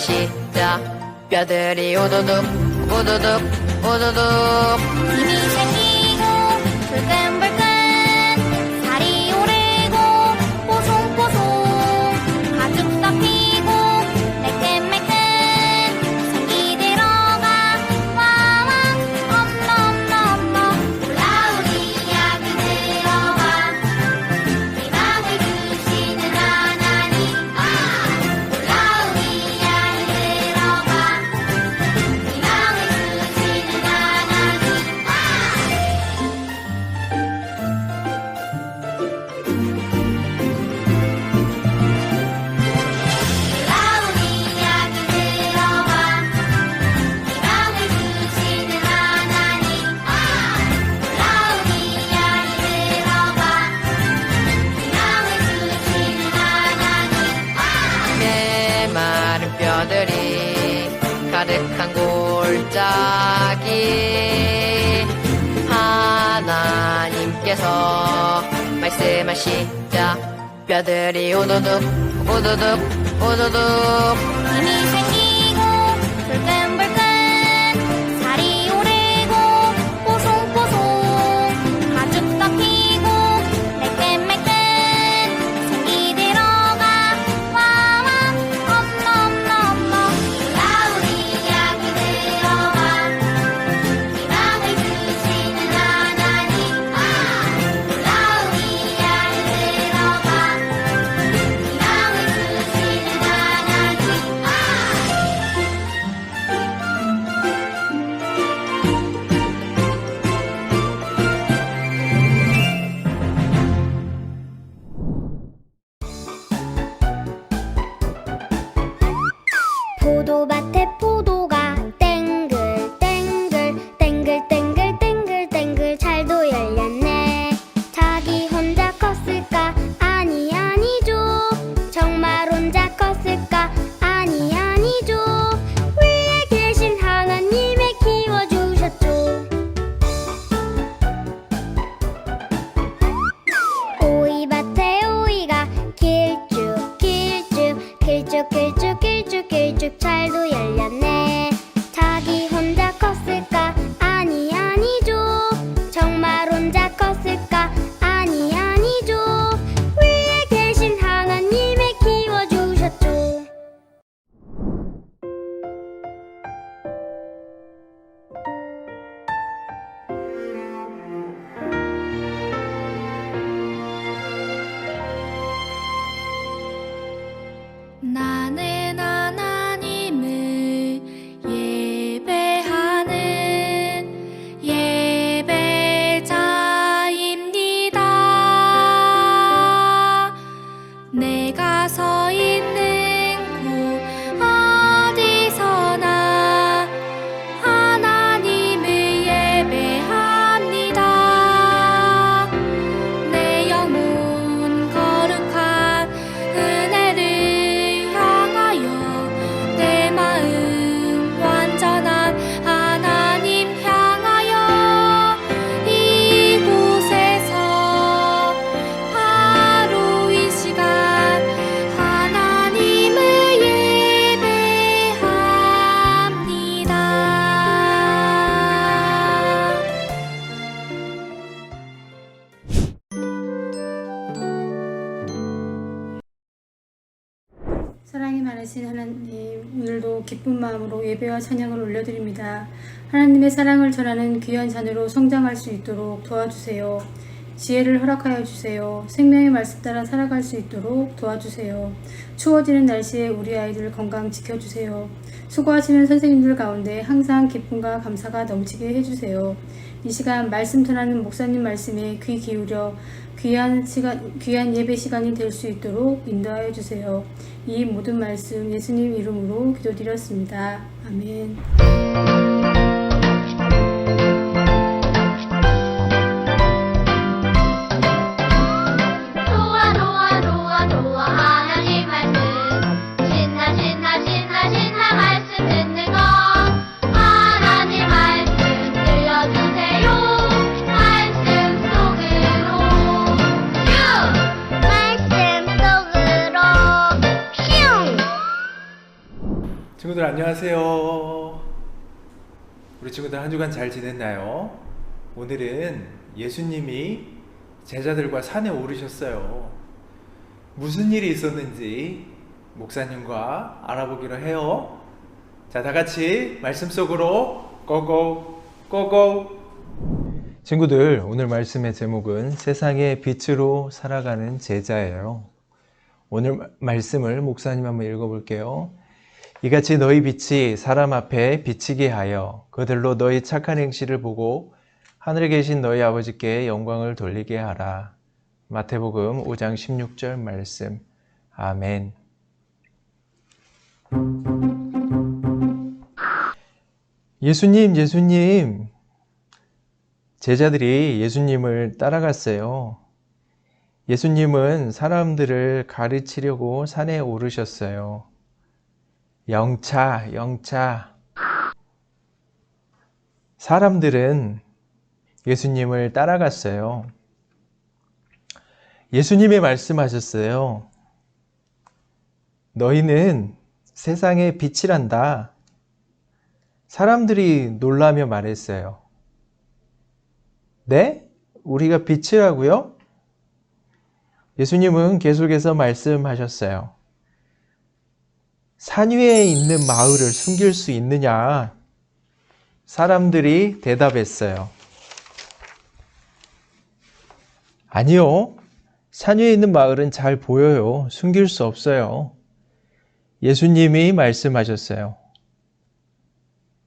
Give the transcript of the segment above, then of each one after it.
말씀하시자 뼈들이 오도둑 오도둑 오도 뼈들이 가득한 골짜기. 하나님께서 말씀하시자. 뼈들이 오도둑 오도둑 오도둑. 힘이 생기 사랑이 많으신 하나님, 오늘도 기쁜 마음으로 예배와 찬양을 올려드립니다. 하나님의 사랑을 전하는 귀한 자녀로 성장할 수 있도록 도와주세요. 지혜를 허락하여 주세요. 생명의 말씀 따라 살아갈 수 있도록 도와주세요. 추워지는 날씨에 우리 아이들 건강 지켜주세요. 수고하시는 선생님들 가운데 항상 기쁨과 감사가 넘치게 해주세요. 이 시간 말씀 전하는 목사님 말씀에 귀 기울여 귀한 시간, 귀한 예배 시간이 될 수 있도록 인도하여 주세요. 이 모든 말씀 예수님 이름으로 기도드렸습니다. 아멘. 친구들 안녕하세요. 우리 친구들 한 주간 잘 지냈나요? 오늘은 예수님이 제자들과 산에 오르셨어요. 무슨 일이 있었는지 목사님과 알아보기로 해요. 자, 다 같이 말씀 속으로 고고 고고. 친구들, 오늘 말씀의 제목은 세상의 빛으로 살아가는 제자예요. 오늘 마- 말씀을 목사님 한번 읽어볼게요. 이같이 너희 빛이 사람 앞에 비치게 하여 그들로 너희 착한 행실을 보고 하늘에 계신 너희 아버지께 영광을 돌리게 하라. 마태복음 5장 16절 말씀. 아멘. 예수님, 예수님. 제자들이 예수님을 따라갔어요. 예수님은 사람들을 가르치려고 산에 오르셨어요. 영차, 영차. 사람들은 예수님을 따라갔어요. 예수님이 말씀하셨어요. 너희는 세상의 빛이란다. 사람들이 놀라며 말했어요. 네? 우리가 빛이라고요? 예수님은 계속해서 말씀하셨어요. 산 위에 있는 마을을 숨길 수 있느냐? 사람들이 대답했어요. 아니요. 산 위에 있는 마을은 잘 보여요. 숨길 수 없어요. 예수님이 말씀하셨어요.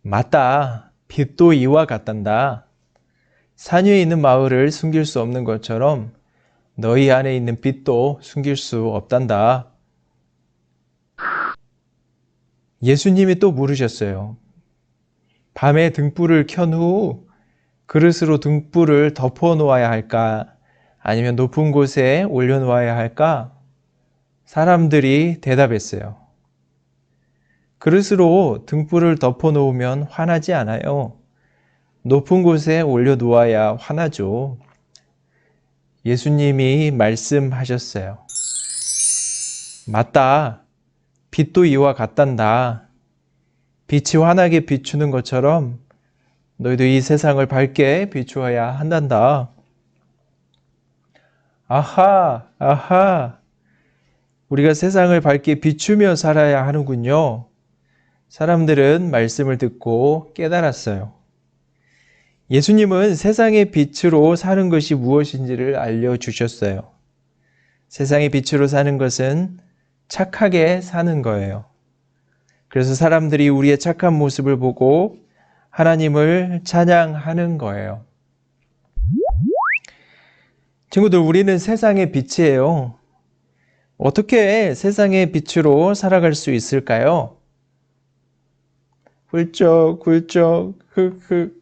맞다. 빛도 이와 같단다. 산 위에 있는 마을을 숨길 수 없는 것처럼 너희 안에 있는 빛도 숨길 수 없단다. 예수님이 또 물으셨어요. 밤에 등불을 켠 후 그릇으로 등불을 덮어 놓아야 할까? 아니면 높은 곳에 올려 놓아야 할까? 사람들이 대답했어요. 그릇으로 등불을 덮어 놓으면 화나지 않아요. 높은 곳에 올려 놓아야 화나죠. 예수님이 말씀하셨어요. 맞다. 빛도 이와 같단다. 빛이 환하게 비추는 것처럼 너희도 이 세상을 밝게 비추어야 한단다. 아하, 아하. 우리가 세상을 밝게 비추며 살아야 하는군요. 사람들은 말씀을 듣고 깨달았어요. 예수님은 세상의 빛으로 사는 것이 무엇인지를 알려주셨어요. 세상의 빛으로 사는 것은 착하게 사는 거예요. 그래서 사람들이 우리의 착한 모습을 보고 하나님을 찬양하는 거예요. 친구들, 우리는 세상의 빛이에요. 어떻게 세상의 빛으로 살아갈 수 있을까요? 훌쩍, 훌쩍, 흑흑.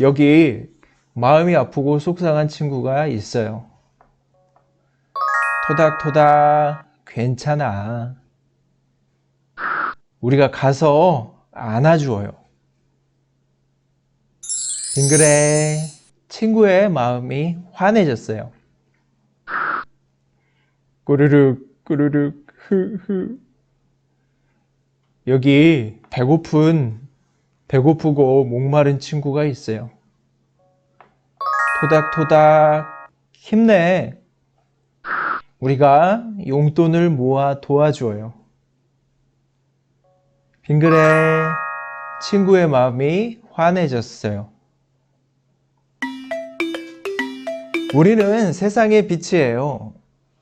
여기 마음이 아프고 속상한 친구가 있어요. 토닥토닥, 괜찮아. 우리가 가서 안아주어요. 빙그레, 친구의 마음이 환해졌어요. 꾸르륵, 꾸르륵, 흐흐. 여기 배고픈, 배고프고 목마른 친구가 있어요. 토닥토닥, 힘내. 우리가 용돈을 모아 도와줘요. 빙그레, 친구의 마음이 환해졌어요. 우리는 세상의 빛이에요.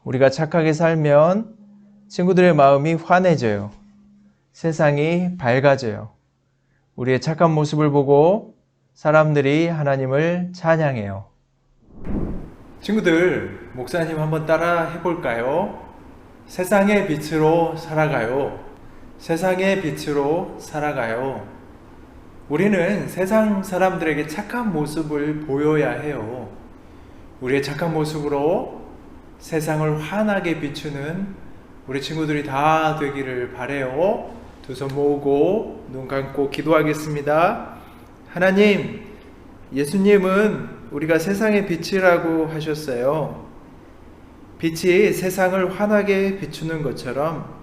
우리가 착하게 살면 친구들의 마음이 환해져요. 세상이 밝아져요. 우리의 착한 모습을 보고 사람들이 하나님을 찬양해요. 친구들, 목사님 한번 따라 해볼까요? 세상의 빛으로 살아가요. 세상의 빛으로 살아가요. 우리는 세상 사람들에게 착한 모습을 보여야 해요. 우리의 착한 모습으로 세상을 환하게 비추는 우리 친구들이 다 되기를 바래요. 두 손 모으고 눈 감고 기도하겠습니다. 하나님, 예수님은 우리가 세상의 빛이라고 하셨어요. 빛이 세상을 환하게 비추는 것처럼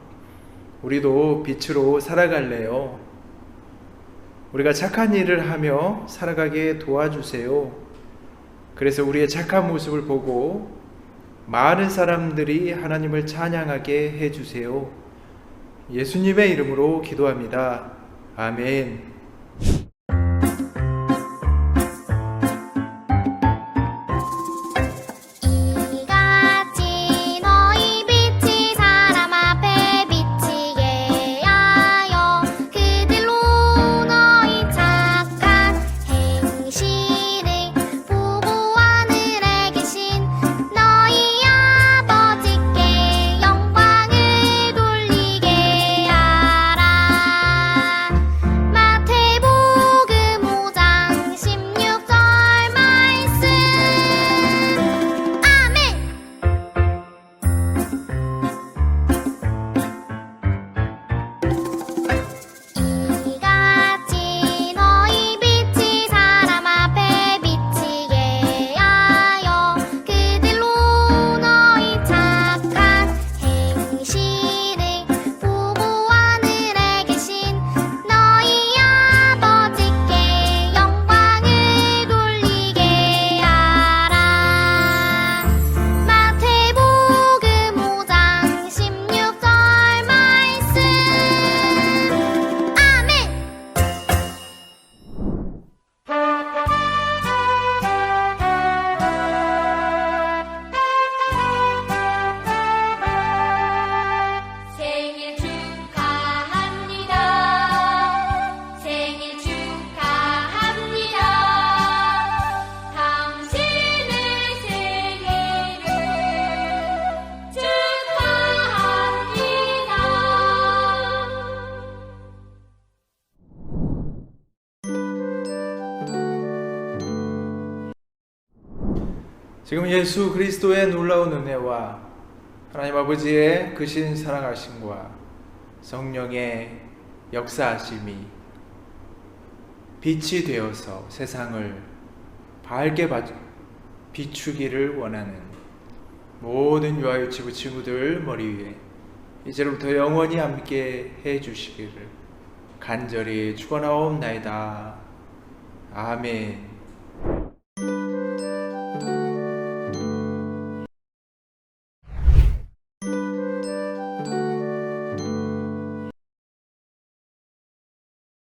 우리도 빛으로 살아갈래요. 우리가 착한 일을 하며 살아가게 도와주세요. 그래서 우리의 착한 모습을 보고 많은 사람들이 하나님을 찬양하게 해주세요. 예수님의 이름으로 기도합니다. 아멘. 지금 예수 그리스도의 놀라운 은혜와 하나님 아버지의 크신 사랑하심과 성령의 역사하심이 빛이 되어서 세상을 밝게 봐- 비추기를 원하는 모든 유아유치부 친구들 머리 위에 이제로부터 영원히 함께 해 주시기를 간절히 축원하옵나이다. 아멘.